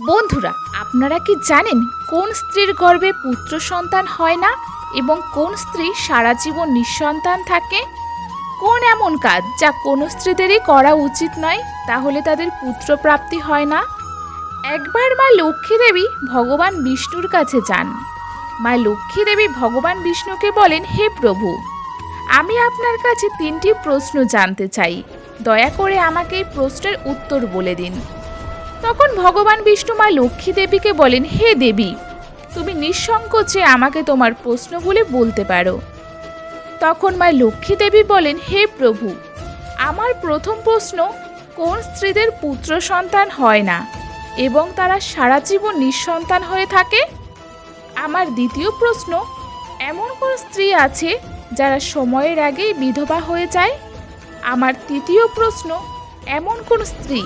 বন্ধুরা, আপনারা কি জানেন কোন স্ত্রীর গর্ভে পুত্র সন্তান হয় না এবং কোন স্ত্রী সারা জীবন নিঃসন্তান থাকে? কোন এমন কাজ যা কোনো স্ত্রীদেরই করা উচিত নয়, তাহলে তাদের পুত্র প্রাপ্তি হয় না? একবার মা লক্ষ্মী দেবী ভগবান বিষ্ণুর কাছে যান। মা লক্ষ্মী দেবী ভগবান বিষ্ণুকে বলেন, হে প্রভু, আমি আপনার কাছে তিনটি প্রশ্ন জানতে চাই। দয়া করে আমাকে এই প্রশ্নের উত্তর বলে দিন। তখন ভগবান বিষ্ণু মা লক্ষ্মী দেবীকে বলেন, হে দেবী, তুমি নিঃসংকোচে আমাকে তোমার প্রশ্নগুলি বলতে পারো। তখন মা লক্ষ্মী দেবী বলেন, হে প্রভু, আমার প্রথম প্রশ্ন, কোন স্ত্রীদের পুত্র সন্তান হয় না এবং তারা সারা জীবন নিঃসন্তান হয়ে থাকে? আমার দ্বিতীয় প্রশ্ন, এমন কোন স্ত্রী আছে যারা সময়ের আগেই বিধবা হয়ে যায়? আমার তৃতীয় প্রশ্ন, এমন কোন স্ত্রী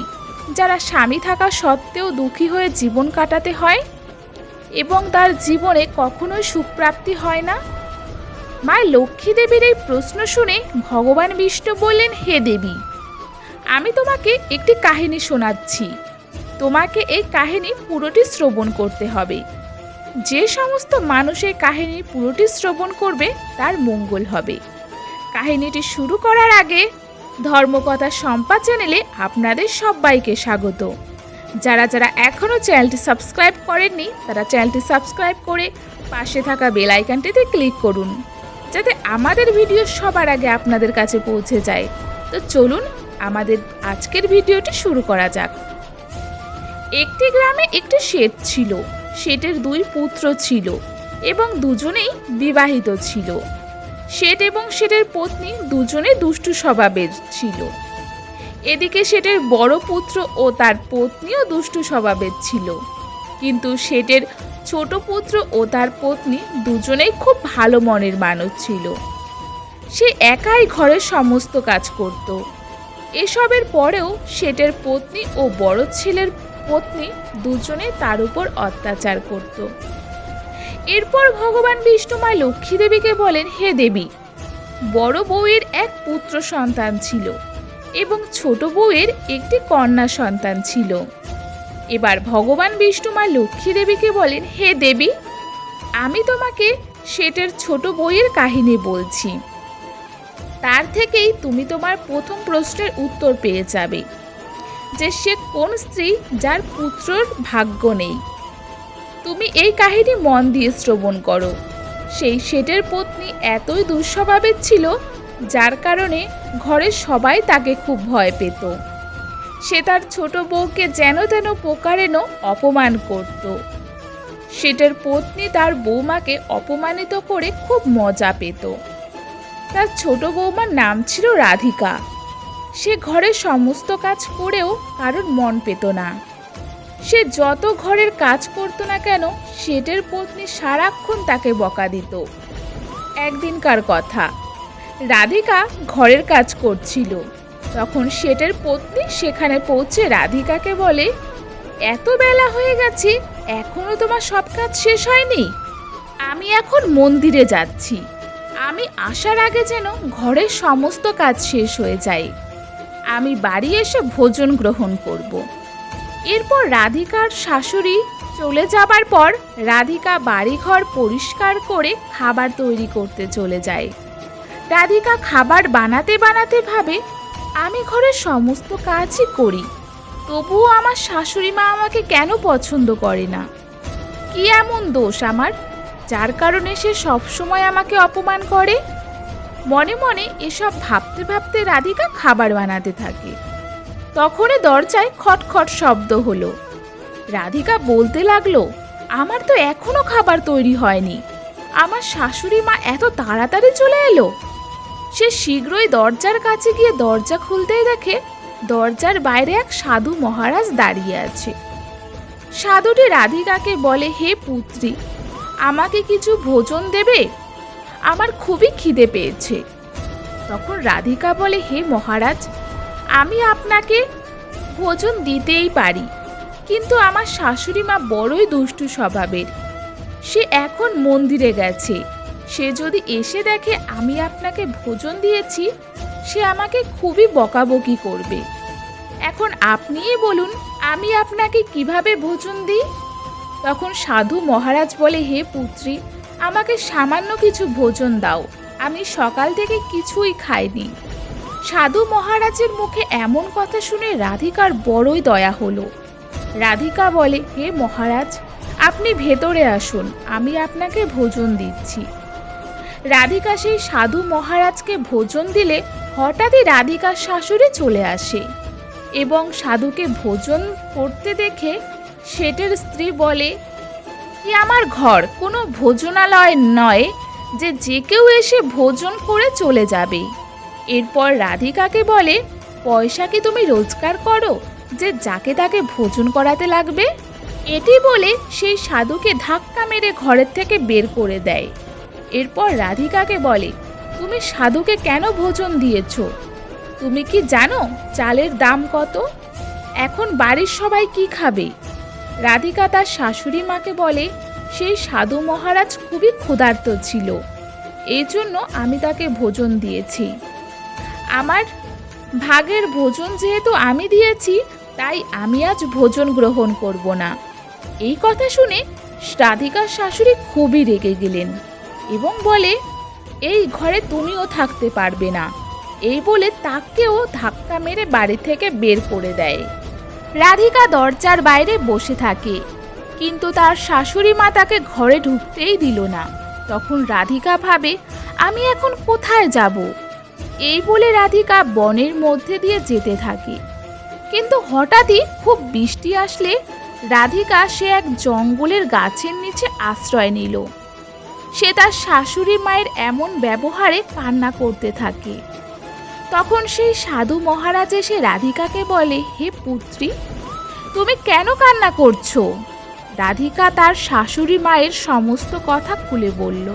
যারা স্বামী থাকা সত্ত্বেও দুঃখী হয়ে জীবন কাটাতে হয় এবং তার জীবনে কখনোই সুখপ্রাপ্তি হয় না? মা লক্ষ্মী দেবীর এই প্রশ্ন শুনে ভগবান বিষ্ণু বললেন, হে দেবী, আমি তোমাকে একটি কাহিনী শোনাচ্ছি। তোমাকে এই কাহিনী পুরোটি শ্রবণ করতে হবে। যে সমস্ত মানুষ এই কাহিনীর পুরোটি শ্রবণ করবে, তার মঙ্গল হবে। কাহিনীটি শুরু করার আগে ধর্মকথা সম্পা চ্যানেলে আপনাদের সবাইকে স্বাগত। যারা যারা এখনও চ্যানেলটি সাবস্ক্রাইব করেননি, তারা চ্যানেলটি সাবস্ক্রাইব করে পাশে থাকা বেল আইকনটিতে ক্লিক করুন, যাতে আমাদের ভিডিও সবার আগে আপনাদের কাছে পৌঁছে যায়। তো চলুন আমাদের আজকের ভিডিওটি শুরু করা যাক। একটি গ্রামে একটি শেঠ ছিল। শেঠের দুই পুত্র ছিল এবং দুজনেই বিবাহিত ছিল। শেঠ এবং শেঠের পত্নী দুজনে দুষ্টু স্বভাবের ছিল। এদিকে শেঠের বড় পুত্র ও তার পত্নীও দুষ্টু স্বভাবের ছিল। কিন্তু শেঠের ছোট পুত্র ও তার পত্নী দুজনেই খুব ভালো মনের মানুষ ছিল। সে একাই ঘরের সমস্ত কাজ করত। এসবের পরেও শেঠের পত্নী ও বড় ছেলের পত্নী দুজনে তার উপর অত্যাচার করত। এরপর ভগবান বিষ্ণু মা লক্ষ্মী দেবীকে বলেন, হে দেবী, বড় বউয়ের এক পুত্র সন্তান ছিল এবং ছোট বউয়ের একটি কন্যা সন্তান ছিল। এবার ভগবান বিষ্ণু মা লক্ষ্মী দেবীকে বলেন, হে দেবী, আমি তোমাকে সেটের ছোট বইয়ের কাহিনী বলছি। তার থেকেই তুমি তোমার প্রথম প্রশ্নের উত্তর পেয়ে যাবে যে সে কোন স্ত্রী যার পুত্রর ভাগ্য নেই। তুমি এই কাহিনী মন দিয়ে শ্রবণ করো। সেই শেঠের পত্নী এতই দুঃস্বভাবের ছিল, যার কারণে ঘরের সবাই তাকে খুব ভয় পেত। সে তার ছোট বউকে যেন তেন প্রকারেণ অপমান করত। শেঠের পত্নী তার বৌমাকে অপমানিত করে খুব মজা পেত। তার ছোট বৌমার নাম ছিল রাধিকা। সে ঘরের সমস্ত কাজ করেও কারোর মন পেত না। সে যত ঘরের কাজ করতো না কেন শেঠের পত্নী সারাক্ষণ তাকে বকা দিত। একদিনকার কথা। রাধিকা ঘরের কাজ করছিল। তখন শেঠের পত্নী সেখানে পৌঁছে রাধিকাকে বলে, এত বেলা হয়ে গেছে, এখনও তোমার সব কাজ শেষ হয়নি? আমি এখন মন্দিরে যাচ্ছি। আমি আসার আগে যেন ঘরের সমস্ত কাজ শেষ হয়ে যায়। আমি বাড়ি এসে ভোজন গ্রহণ করব। এরপর রাধিকার শাশুড়ি চলে যাবার পর রাধিকা বাড়িঘর পরিষ্কার করে খাবার তৈরি করতে চলে যায়। রাধিকা খাবার বানাতে বানাতে ভাবে, আমি ঘরের সমস্ত কাজই করি, তবুও আমার শাশুড়ি মা আমাকে কেন পছন্দ করে না? কি এমন দোষ আমার, যার কারণে সে সবসময় আমাকে অপমান করে? মনে মনে এসব ভাবতে ভাবতে রাধিকা খাবার বানাতে থাকে। তখনই দরজায় খটখট শব্দ হলো। রাধিকা বলতে লাগল, আমার তো এখনও খাবার তৈরি হয়নি। আমার শাশুড়ি মা এত তাড়াতাড়ি চলে এলো? সে শীঘ্রই দরজার কাছে গিয়ে দরজা খুলতেই দেখে দরজার বাইরে এক সাধু মহারাজ দাঁড়িয়ে আছে। সাধুটি রাধিকাকে বলে, হে পুত্রী, আমাকে কিছু ভোজন দেবে? আমার খুবই খিদে পেয়েছে। তখন রাধিকা বলে, হে মহারাজ আমি আপনাকে ভোজন দিতেই পারি। কিন্তু আমার শাশুড়ি মা বড়ই দুষ্টু স্বভাবের। সে এখন মন্দিরে গেছে। সে যদি এসে দেখে আমি আপনাকে ভোজন দিয়েছি, সে আমাকে খুবই বকাবকি করবে। এখন আপনিই বলুন, আমি আপনাকে কীভাবে ভোজন দিই? তখন সাধু মহারাজ বলে, হে পুত্রী, আমাকে সামান্য কিছু ভোজন দাও। আমি সকাল থেকে কিছুই খাইনি। সাধু মহারাজের মুখে এমন কথা শুনে রাধিকার বড়ই দয়া হলো। রাধিকা বলে, হে মহারাজ, আপনি ভেতরে আসুন, আমি আপনাকে ভোজন দিচ্ছি। রাধিকা সেই সাধু মহারাজকে ভোজন দিলে হঠাৎই রাধিকার শাশুড়ি চলে আসে এবং সাধুকে ভোজন করতে দেখে শেঠের স্ত্রী বলে, এ আমার ঘর, কোনো ভোজনালয় নয় যে যে কেউ এসে ভোজন করে চলে যাবে। এরপর রাধিকাকে বলে, পয়সা কি তুমি রোজগার করো যে যাকে তাকে ভোজন করাতে লাগবে? এটি বলে সেই সাধুকে ধাক্কা মেরে ঘরের থেকে বের করে দেয়। এরপর রাধিকাকে বলে, তুমি সাধুকে কেন ভোজন দিয়েছ? তুমি কি জানো চালের দাম কত? এখন বাড়ির সবাই কি খাবে? রাধিকা তার শাশুড়ি মাকে বলে, সেই সাধু মহারাজ খুবই ক্ষুধার্ত ছিল। এই জন্য আমি তাকে ভোজন দিয়েছি। আমার ভাগের ভোজন যেহেতু আমি দিয়েছি, তাই আমি আজ ভোজন গ্রহণ করব না। এই কথা শুনে রাধিকার শাশুড়ি খুবই রেগে গেলেন এবং বলে, এই ঘরে তুমিও থাকতে পারবে না। এই বলে তাকেও ধাক্কা মেরে বাড়ি থেকে বের করে দেয়। রাধিকা দরজার বাইরে বসে থাকে, কিন্তু তার শাশুড়ি মা তাকে ঘরে ঢুকতেই দিল না। তখন রাধিকা ভাবে, আমি এখন কোথায় যাব? এই বলে রাধিকা বনের মধ্যে দিয়ে যেতে থাকে। কিন্তু হঠাৎই খুব বৃষ্টি আসলে রাধিকা সে এক জঙ্গলের গাছের নিচে আশ্রয় নিল। সে তার শাশুড়ি মায়ের এমন ব্যবহারে কান্না করতে থাকে। তখন সেই সাধু মহারাজ এসে রাধিকাকে বলে, হে পুত্রী, তুমি কেন কান্না করছ? রাধিকা তার শাশুড়ি মায়ের সমস্ত কথা খুলে বলল।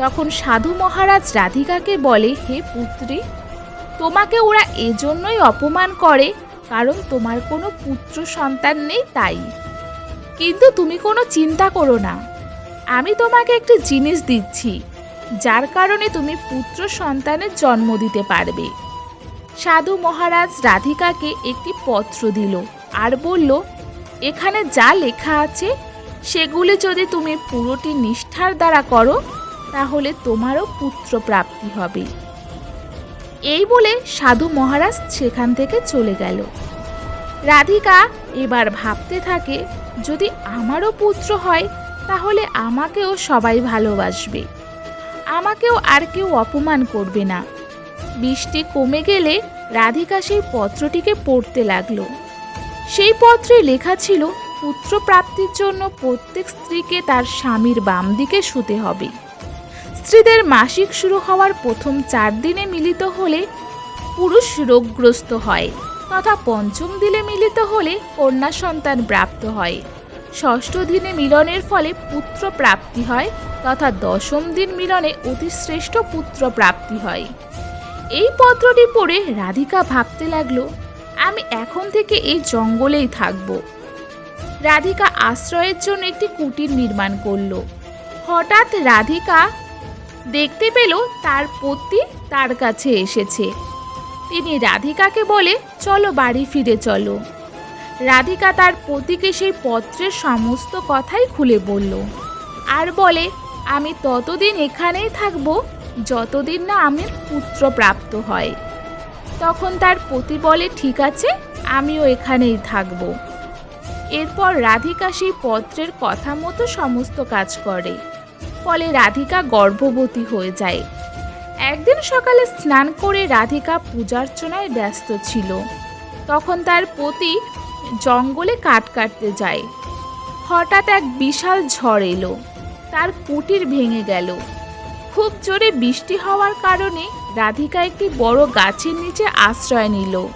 তখন সাধু মহারাজ রাধিকাকে বলে, হে পুত্রী, তোমাকে ওরা এজন্যই অপমান করে, কারণ তোমার কোনো পুত্র সন্তান নেই তাই। কিন্তু তুমি কোনো চিন্তা করো না। আমি তোমাকে একটি জিনিস দিচ্ছি, যার কারণে তুমি পুত্র সন্তানের জন্ম দিতে পারবে। সাধু মহারাজ রাধিকাকে একটি পত্র দিল আর বলল, এখানে যা লেখা আছে, সেগুলি যদি তুমি পুরোটি নিষ্ঠার দ্বারা করো তাহলে তোমারও পুত্র প্রাপ্তি হবে। এই বলে সাধু মহারাজ সেখান থেকে চলে গেল। রাধিকা এবার ভাবতে থাকে, যদি আমারও পুত্র হয়, তাহলে আমাকেও সবাই ভালোবাসবে। আমাকেও আর কেউ অপমান করবে না। বৃষ্টি কমে গেলে রাধিকা সেই পত্রটিকে পড়তে লাগল। সেই পত্রে লেখা ছিল, পুত্র প্রাপ্তির জন্য প্রত্যেক স্ত্রীকে তার স্বামীর বাম দিকে শুতে হবে। স্ত্রীদের মাসিক শুরু হওয়ার প্রথম চার দিনে মিলিত হলে পুরুষ রোগগ্রস্ত হয়, তথা পঞ্চম দিনে মিলিত হলে কন্যা সন্তান প্রাপ্ত হয়। ষষ্ঠ দিনে মিলনের ফলে পুত্র প্রাপ্তি হয়, তথা দশম দিন মিলনে অতিশ্রেষ্ঠ পুত্র প্রাপ্তি হয়। এই পত্রটি পড়ে রাধিকা ভাবতে লাগল, আমি এখন থেকে এই জঙ্গলেই থাকব। রাধিকা আশ্রয়ের জন্য একটি কুটির নির্মাণ করল। হঠাৎ রাধিকা দেখতে পেল তার পতি তার কাছে এসেছে। তিনি রাধিকাকে বলে, চলো বাড়ি ফিরে চলো। রাধিকা তার পতিকে সেই পত্রের সমস্ত কথাই খুলে বলল। আর বলে, আমি ততদিন এখানেই থাকব যতদিন না আমি পুত্র প্রাপ্ত হয় তখন তার পতি বলে, ঠিক আছে, আমিও এখানেই থাকব। এরপর রাধিকা সেই পত্রের কথা মতো সমস্ত কাজ করে। ফলে রাধিকা গর্ভবতী হয়ে যায়। একদিন সকালে স্নান করে রাধিকা পূজার্চনায় ব্যস্ত ছিল। তখন তার পতি জঙ্গলে কাঠ কাটতে যায়। হঠাৎ এক বিশাল ঝড় এলো। তার কুটির ভেঙে গেল। খুব জোরে বৃষ্টি হওয়ার কারণে রাধিকা একটি বড় গাছের নিচে আশ্রয় নিল।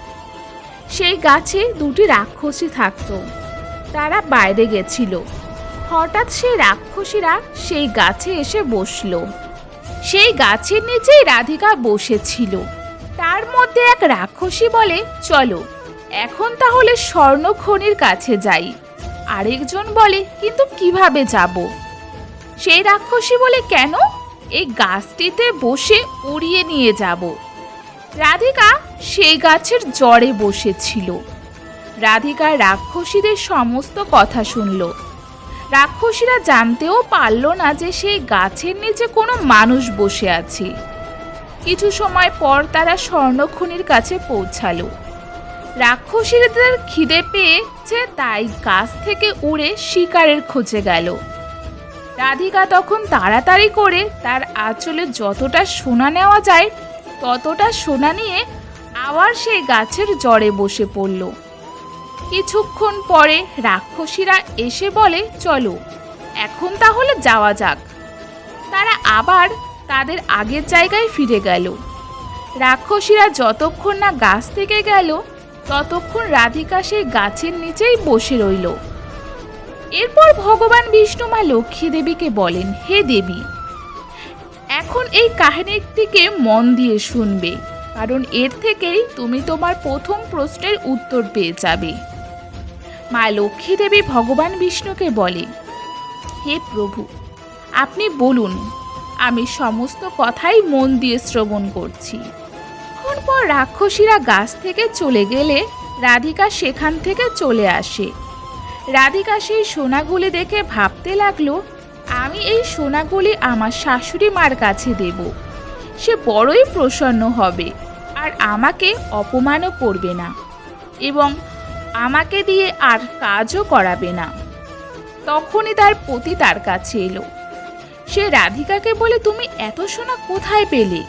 সেই গাছে দুটি রাক্ষসী থাকতো। তারা বাইরে গেছিল। হঠাৎ সেই রাক্ষসীরা সেই গাছে এসে বসল। সেই গাছের নিচেই রাধিকা বসেছিল। তার মধ্যে এক রাক্ষসী বলে, চলো, এখন তাহলে স্বর্ণখনির কাছে যাই। আরেকজন বলে, কিন্তু কীভাবে যাব? সেই রাক্ষসী বলে, কেন? এই গাছটিতে বসে উড়িয়ে নিয়ে যাব। রাধিকা সেই গাছের জড়ে বসেছিল। রাধিকা রাক্ষসীদের সমস্ত কথা শুনল। রাক্ষসীরা জানতেও পারল না যে সেই গাছের নিচে কোনো মানুষ বসে আছে। কিছু সময় পর তারা স্বর্ণখনির কাছে পৌঁছালো। রাক্ষসীদের খিদে পেয়েছে তাই গাছ থেকে উড়ে শিকারের খোঁজে গেল। রাধিকা তখন তাড়াতাড়ি করে তার আঁচলে যতটা সোনা নেওয়া যায়, ততটা সোনা নিয়ে আবার সেই গাছের জড়ে বসে পড়ল। কিছুক্ষণ পরে রাক্ষসীরা এসে বলে, চলো, এখন তাহলে যাওয়া যাক। তারা আবার তাদের আগের জায়গায় ফিরে গেল। রাক্ষসীরা যতক্ষণ না গাছ থেকে গেল, ততক্ষণ রাধিকা সেই গাছের নিচেই বসে রইল। এরপর ভগবান বিষ্ণু মা লক্ষ্মী দেবীকে বলেন, হে দেবী, এখন এই কাহিনীটিকে মন দিয়ে শুনবে। কারণ এর থেকেই তুমি তোমার প্রথম প্রশ্নের উত্তর পেয়ে যাবে। মা লক্ষ্মী দেবী ভগবান বিষ্ণুকে বলে, হে প্রভু, আপনি বলুন, আমি সমস্ত কথাই মন দিয়ে শ্রবণ করছি। কিছুক্ষণ পর রাক্ষসীরা গাছ থেকে চলে গেলে রাধিকা সেখান থেকে চলে আসে। রাধিকা সেই সোনাগুলি দেখে ভাবতে লাগল, আমি এই সোনাগুলি আমার শাশুড়ি মার কাছে দেব। সে বড়ই প্রসন্ন হবে। আর আমাকে অপমানও করবে না এবং আমাকে দিয়ে আর কাজও করাবে না। তখনই তার পতি তার কাছে এলো। সে রাধিকাকে বলে, তুমি এত সোনা কোথায় পেলে?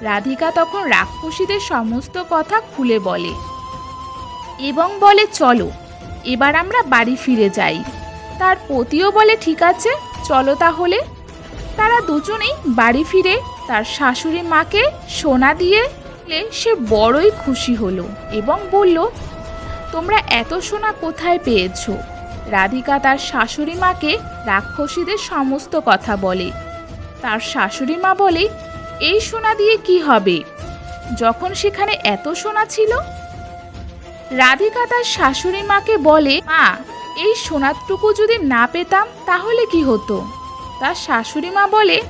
রাধিকা তখন রাক্ষসীদের সমস্ত কথা খুলে বলে। এবং বলে, চলো, এবার আমরা বাড়ি ফিরে যাই। তার পতিও বলে, ঠিক আছে, চলো তাহলে। তারা দুজনেই বাড়ি ফিরে তার শাশুড়ি মাকে সোনা দিয়ে সে বড়ই খুশি হলো এবং বলল, তোমরা এত সোনা কোথায় পেয়েছ? রাধিকা তার শাশুড়ি মাকে রাক্ষসীদের সমস্ত কথা বলে। তার শাশুড়ি মা বলে, এই সোনা দিয়ে কি হবে? যখন সেখানে এত সোনা ছিল? রাধিকা তার শাশুড়ি মাকে বলে, মা, এই সোনারটুকু যদি না পেতাম তাহলে কি হতো? তার শাশুড়ি মা বলে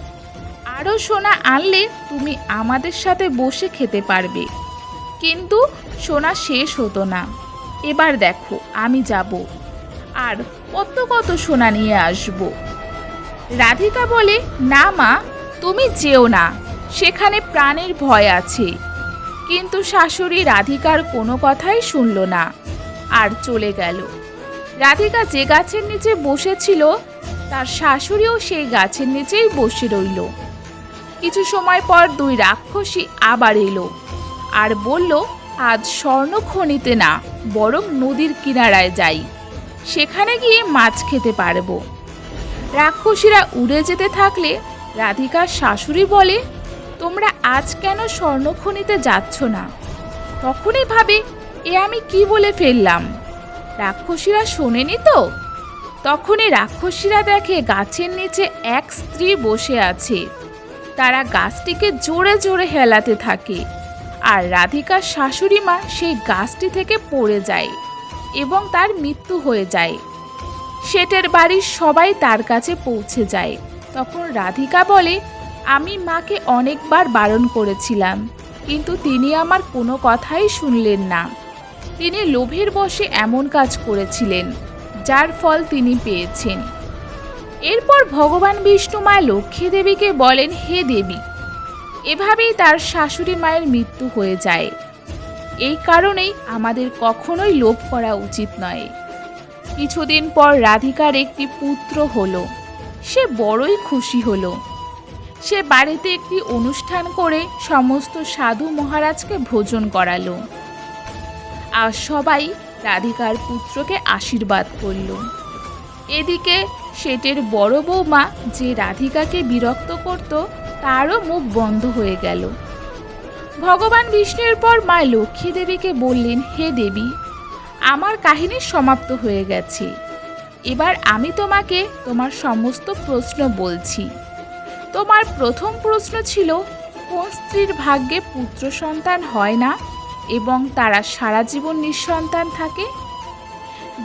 আরও সোনা আনলে তুমি আমাদের সাথে বসে খেতে পারবে। কিন্তু সোনা শেষ হতো না। এবার দেখো, আমি যাব। আর কত কত সোনা নিয়ে আসব। রাধিকা বলে, না মা, তুমি যেও না। সেখানে প্রাণের ভয় আছে। কিন্তু শাশুড়ি রাধিকার কোনো কথাই শুনল না আর চলে গেল। রাধিকা যে গাছের নিচে বসেছিল, তার শাশুড়িও সেই গাছের নিচেই বসে রইল। কিছু সময় পর দুই রাক্ষসী আবার এলো আর বলল, আজ স্বর্ণ খনিতে না, বরং নদীর কিনারায় যাই। সেখানে গিয়ে মাছ খেতে পারব। রাক্ষসীরা উড়ে যেতে থাকলে রাধিকার শাশুড়ি বলে, তোমরা আজ কেন স্বর্ণখনিতে যাচ্ছ না? তখনই ভাবে, এ আমি কি বলে ফেললাম? রাক্ষসীরা শোনেনি তো? তখনই রাক্ষসীরা দেখে গাছের নিচে এক স্ত্রী বসে আছে। তারা গাছটিকে জোরে জোরে হেলাতে থাকে। আর রাধিকার শাশুড়ি মা সেই গাছটি থেকে পড়ে যায় এবং তার মৃত্যু হয়ে যায়। শেটের বাড়ির সবাই তার কাছে পৌঁছে যায়। তখন রাধিকা বলে, আমি মাকে অনেকবার বারণ করেছিলাম, কিন্তু তিনি আমার কোনো কথাই শুনলেন না। তিনি লোভের বশে এমন কাজ করেছিলেন, যার ফল তিনি পেয়েছেন। এরপর ভগবান বিষ্ণু মা লক্ষ্মী দেবীকে বলেন, হে দেবী, এভাবেই তার শাশুড়ি মায়ের মৃত্যু হয়ে যায়। এই কারণেই আমাদের কখনোই লোভ করা উচিত নয়। কিছুদিন পর রাধিকার একটি পুত্র হলো। সে বড়ই খুশি হলো। সে বাড়িতে একটি অনুষ্ঠান করে সমস্ত সাধু মহারাজকে ভোজন করালো। আর সবাই রাধিকার পুত্রকে আশীর্বাদ করল। এদিকে শেটের বড় বৌমা যে রাধিকাকে বিরক্ত করত, তারও মুখ বন্ধ হয়ে গেল। ভগবান বিষ্ণুর পর মা লক্ষ্মী দেবীকে বললেন, হে দেবী, আমার কাহিনী সমাপ্ত হয়ে গেছে। এবার আমি তোমাকে তোমার সমস্ত প্রশ্ন বলছি। তোমার প্রথম প্রশ্ন ছিল, কোন স্ত্রীর ভাগ্যে পুত্র সন্তান হয় না এবং তারা সারা জীবন নিঃসন্তান থাকে?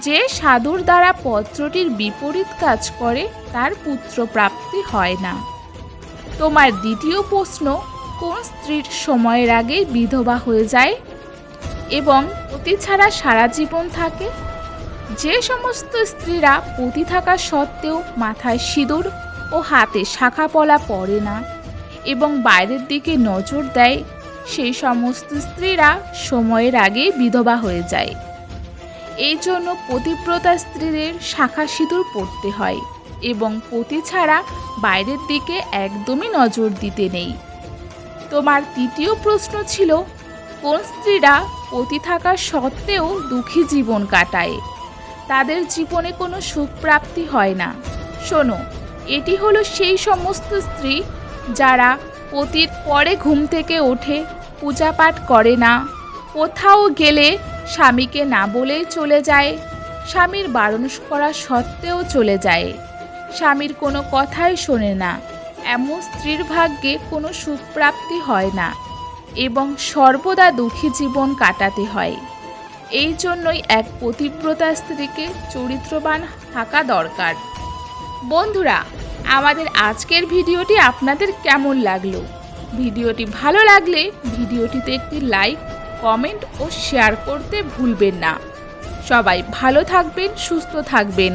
যে সাধুর দ্বারা পত্রটির বিপরীত কাজ করে, তার পুত্র প্রাপ্তি হয় না। তোমার দ্বিতীয় প্রশ্ন, কোন স্ত্রীর সময়ের আগেই বিধবা হয়ে যায় এবং পতি ছাড়া সারা জীবন থাকে? যে সমস্ত স্ত্রীরা পতি থাকা সত্ত্বেও মাথায় সিঁদুর ও হাতে শাখা পলা পরে না এবং বাইরের দিকে নজর দেয়, সেই সমস্ত স্ত্রীরা সময়ের আগেই বিধবা হয়ে যায়। এই জন্য পতিব্রতা স্ত্রীদের শাখা সিঁদুর পরতে হয় এবং পতি ছাড়া বাইরের দিকে একদমই নজর দিতে নেই। তোমার তৃতীয় প্রশ্ন ছিল, কোন স্ত্রীরা পতি থাকা সত্ত্বেও দুঃখী জীবন কাটায়? তাদের জীবনে কোনো সুখ প্রাপ্তি হয় না। শোনো, এটি হলো সেই সমস্ত স্ত্রী যারা পতির পরে ঘুম থেকে ওঠে, পূজা পাঠ করে না, কোথাও গেলে স্বামীকে না বলেই চলে যায়। স্বামীর বারণ করা সত্ত্বেও চলে যায়। স্বামীর কোনো কথাই শোনে না। এমন স্ত্রীর ভাগ্যে কোনো সুখপ্রাপ্তি হয় না এবং সর্বদা দুঃখী জীবন কাটাতে হয়। এই জন্যই এক পতিব্রতা স্ত্রীকে চরিত্রবান থাকা দরকার। বন্ধুরা, আমাদের আজকের ভিডিওটি আপনাদের কেমন লাগল? ভিডিওটি ভালো লাগলে ভিডিওটিতে একটি লাইক কমেন্ট ও শেয়ার করতে ভুলবেন না। সবাই ভালো থাকবেন সুস্থ থাকবেন।